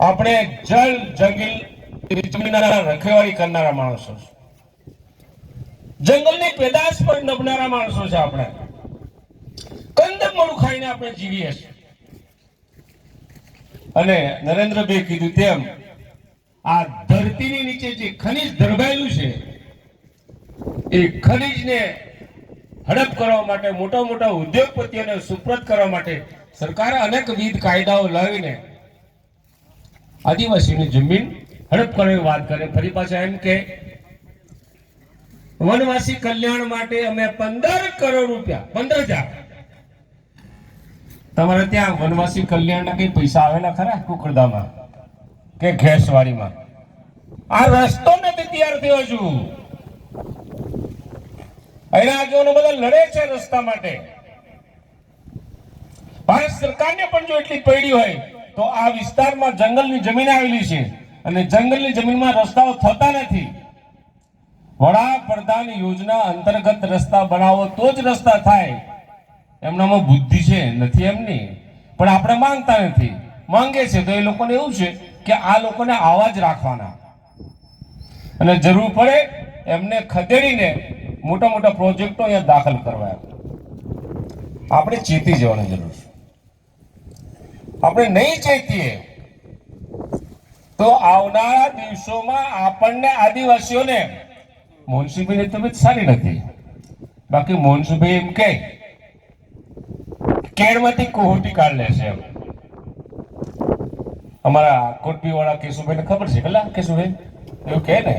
આપણે જળ જંગલ રખેવાળી કરનારા માણસો જંગલની પેદાશ પર નભનારા માણસો છે આપણે. કંદમળું ખાઈને આપણે જીવીએ છીએ. અને નરેન્દ્રભાઈ કીધું તેમ, આ ધરતીની નીચે જે ખનિજ ધરબાયેલું છે, એ ખનિજને હડપ કરવા માટે મોટા મોટા ઉદ્યોગપતિઓને સુપ્રત કરવા માટે સરકારે અનેકવિધ કાયદાઓ લાવીને આદિવાસીની જમીન હડપ કરવાની વાત કરે. ફરી પાછા એમ કે, વનવાસી કલ્યાણ માટે અમે પંદર કરોડ રૂપિયા, પંદર હજાર. તમારે ત્યાં વનવાસી કલ્યાણના કઈ પૈસા આવેલા ખરા કુકરદામાં કે ઘેસવાડીમાં? આ રસ્તો નથી તૈયાર થયો છું. અહીંયા આગેવાનો બધા લડે છે રસ્તા માટે. ભારત સરકારને પણ જો એટલી પડી હોય, તો આ વિસ્તારમાં જંગલની જમીન આવેલી છે. અને જંગલની જમીનમાં રસ્તાઓ થતા નથી. વડાપ્રધાન યોજના અંતર્ગત રસ્તા બનાવો તો જ રસ્તા થાય. એમનામાં બુદ્ધિ છે, નથી એમની. પણ આપણે માંગતા નથી. માંગે છે, તો એ લોકોને એવું છે કે આ લોકોને આવા જ રાખવાના. અને જરૂર પડે એમને ખદેડીને મોટા મોટા પ્રોજેક્ટો અહીંયા દાખલ કરવા. આપણે ચેતી જવાની જરૂર છે. આપણે નહીં ચેતીએ, તો આવનારા દિવસોમાં આપણને આદિવાસીઓને મોનસુભાઈની તબિયત સારી નથી. બાકી મોનસુભાઈ એમ કે કેળમાંથી કોહટી કાઢ લેશે એમ. અમારા કોટપી વાળા કેશુભાઈને ખબર છે કેટલા કેશુભાઈ? એવું કહે ને,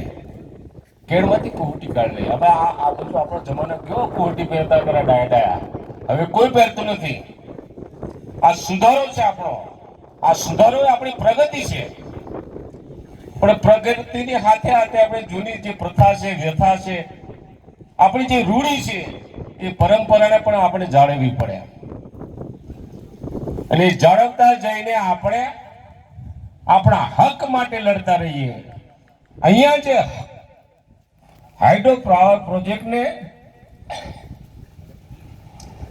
કેળમાંથી કોહટી કાઢ લે. હવે આ બધું આપણો જમાનો કેવો કોહટી પહેરતા પેલા ડાયા ડાયા. હવે કોઈ પહેરતું નથી. આ સુધારો છે આપણો. આ સુધારો આપણી પ્રગતિ છે. પણ પ્રગતિની સાથે સાથે આપણે જૂની જે પ્રથા છે, વ્યથા છે, આપણી જે રૂઢી છે, એ પરંપરાને પણ આપણે જાળવવી પડે. અને જાળવતા જઈને આપણે આપણા હક માટે લડતા રહીએ. અહીંયા જે હાઇડ્રો પાવર પ્રોજેક્ટને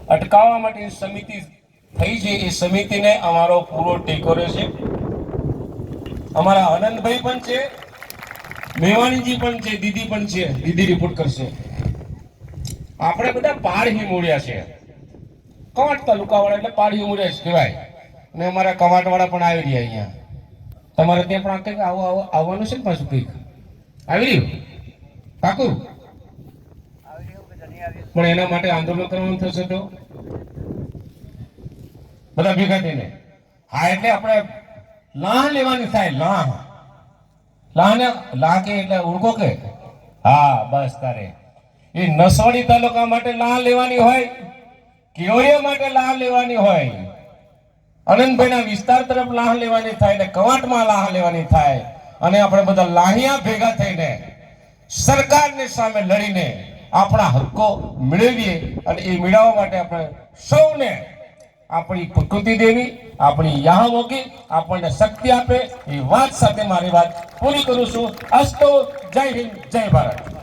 અટકાવવા માટે સમિતિ થઈ છે એ સમિતિને અમારો પૂરો ટેકો રહેશે અમારા આનંદભાઈ પણ છે મેવાણીજી પણ છે દીદી પણ છે દીદી રિપોર્ટ કરશે. આપણે બધા પાડ હિમોડિયા છે. કવાટ તાલુકાવાળા એટલે પાડ હિમોડિયા છે કહેવાય. અને અમારા કવાટવાળા પણ આવી રહ્યા અહીંયા. તમારે ત્યાં પણ કંઈક આવો આવું આવવાનું છે ને પાછું કંઈક? આવી રહ્યું? પાકું પણ એના માટે આંદોલન કરવાનું થશે તો? બધા ભેગા થઈને. હા, એટલે આપણે લાહ લેવાની થાય, લાહ. લાહને, લાહ કે એટલે ઓળખો કે? હા, બસ તારે. એ નસોડી તાલુકા માટે લાહ લેવાની હોય કેવડિયા માટે લાહ લેવાની હોય? આનંદભાઈના વિસ્તાર તરફ લાહ લેવાની થાય ને કવાટમાં લાહ લેવાની થાય? અને આપણે બધા લાહિયા ભેગા થઈને સરકારની સામે લડીને આપણા હક્કો મેળવીએ અને એ મેળવવા માટે આપણે સૌને આપણી પ્રકૃતિ દેવી, આપણી યામોગી આપણને શક્તિ આપે, એ વાત સાથે મારી વાત પૂરી કરું છું. અસ્તો, જય હિન્દ, જય ભારત.